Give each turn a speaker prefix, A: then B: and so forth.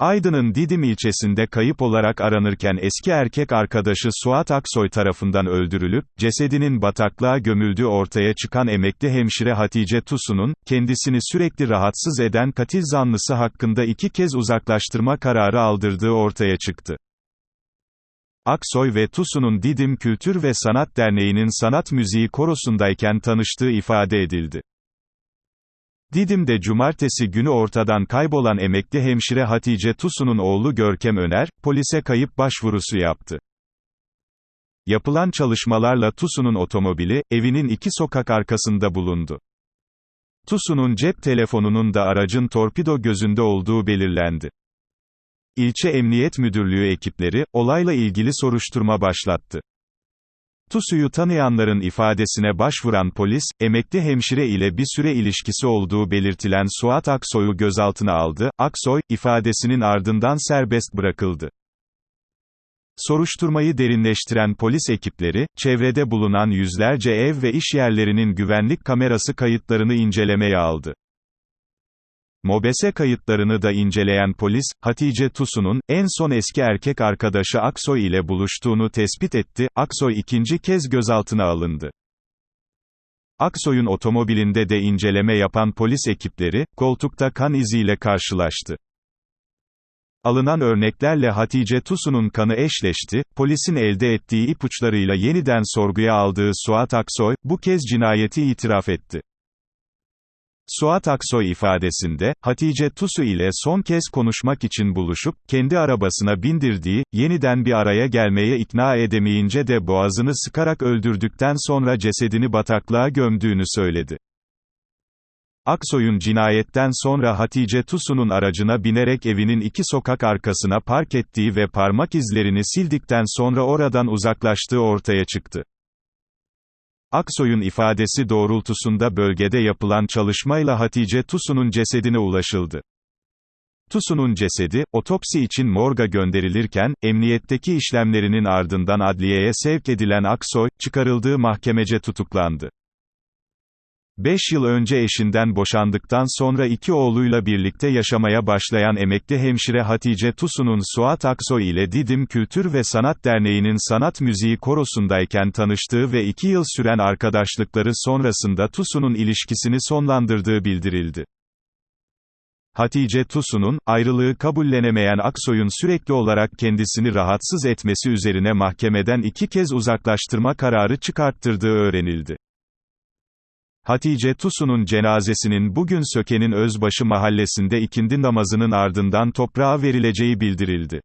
A: Aydın'ın Didim ilçesinde kayıp olarak aranırken eski erkek arkadaşı Suat Aksoy tarafından öldürülüp, cesedinin bataklığa gömüldüğü ortaya çıkan emekli hemşire Hatice Tusu'nun, kendisini sürekli rahatsız eden katil zanlısı hakkında iki kez uzaklaştırma kararı aldırdığı ortaya çıktı. Aksoy ve Tusu'nun Didim Kültür ve Sanat Derneği'nin sanat müziği korosundayken tanıştığı ifade edildi. Didim'de cumartesi günü ortadan kaybolan emekli hemşire Hatice Tusu'nun oğlu Görkem Öner, polise kayıp başvurusu yaptı. Yapılan çalışmalarla Tusu'nun otomobili, evinin iki sokak arkasında bulundu. Tusu'nun cep telefonunun da aracın torpido gözünde olduğu belirlendi. İlçe Emniyet Müdürlüğü ekipleri, olayla ilgili soruşturma başlattı. TUSU'yu tanıyanların ifadesine başvuran polis, emekli hemşire ile bir süre ilişkisi olduğu belirtilen Suat Aksoy'u gözaltına aldı, Aksoy, ifadesinin ardından serbest bırakıldı. Soruşturmayı derinleştiren polis ekipleri, çevrede bulunan yüzlerce ev ve iş yerlerinin güvenlik kamerası kayıtlarını incelemeye aldı. Mobese kayıtlarını da inceleyen polis, Hatice Tusu'nun, en son eski erkek arkadaşı Aksoy ile buluştuğunu tespit etti, Aksoy ikinci kez gözaltına alındı. Aksoy'un otomobilinde de inceleme yapan polis ekipleri, koltukta kan iziyle karşılaştı. Alınan örneklerle Hatice Tusu'nun kanı eşleşti, polisin elde ettiği ipuçlarıyla yeniden sorguya aldığı Suat Aksoy, bu kez cinayeti itiraf etti. Suat Aksoy ifadesinde, Hatice Tusu ile son kez konuşmak için buluşup, kendi arabasına bindirdiği, yeniden bir araya gelmeye ikna edemeyince de boğazını sıkarak öldürdükten sonra cesedini bataklığa gömdüğünü söyledi. Aksoy'un cinayetten sonra Hatice Tusu'nun aracına binerek evinin iki sokak arkasına park ettiği ve parmak izlerini sildikten sonra oradan uzaklaştığı ortaya çıktı. Aksoy'un ifadesi doğrultusunda bölgede yapılan çalışmayla Hatice Tusu'nun cesedine ulaşıldı. Tusu'nun cesedi, otopsi için morga gönderilirken, emniyetteki işlemlerinin ardından adliyeye sevk edilen Aksoy, çıkarıldığı mahkemece tutuklandı. 5 yıl önce eşinden boşandıktan sonra iki oğluyla birlikte yaşamaya başlayan emekli hemşire Hatice Tusu'nun Suat Aksoy ile Didim Kültür ve Sanat Derneği'nin sanat müziği korosundayken tanıştığı ve iki yıl süren arkadaşlıkları sonrasında Tusu'nun ilişkisini sonlandırdığı bildirildi. Hatice Tusu'nun, ayrılığı kabullenemeyen Aksoy'un sürekli olarak kendisini rahatsız etmesi üzerine mahkemeden iki kez uzaklaştırma kararı çıkarttırdığı öğrenildi. Hatice Tusu'nun cenazesinin bugün Söke'nin Özbaşı mahallesinde ikindi namazının ardından toprağa verileceği bildirildi.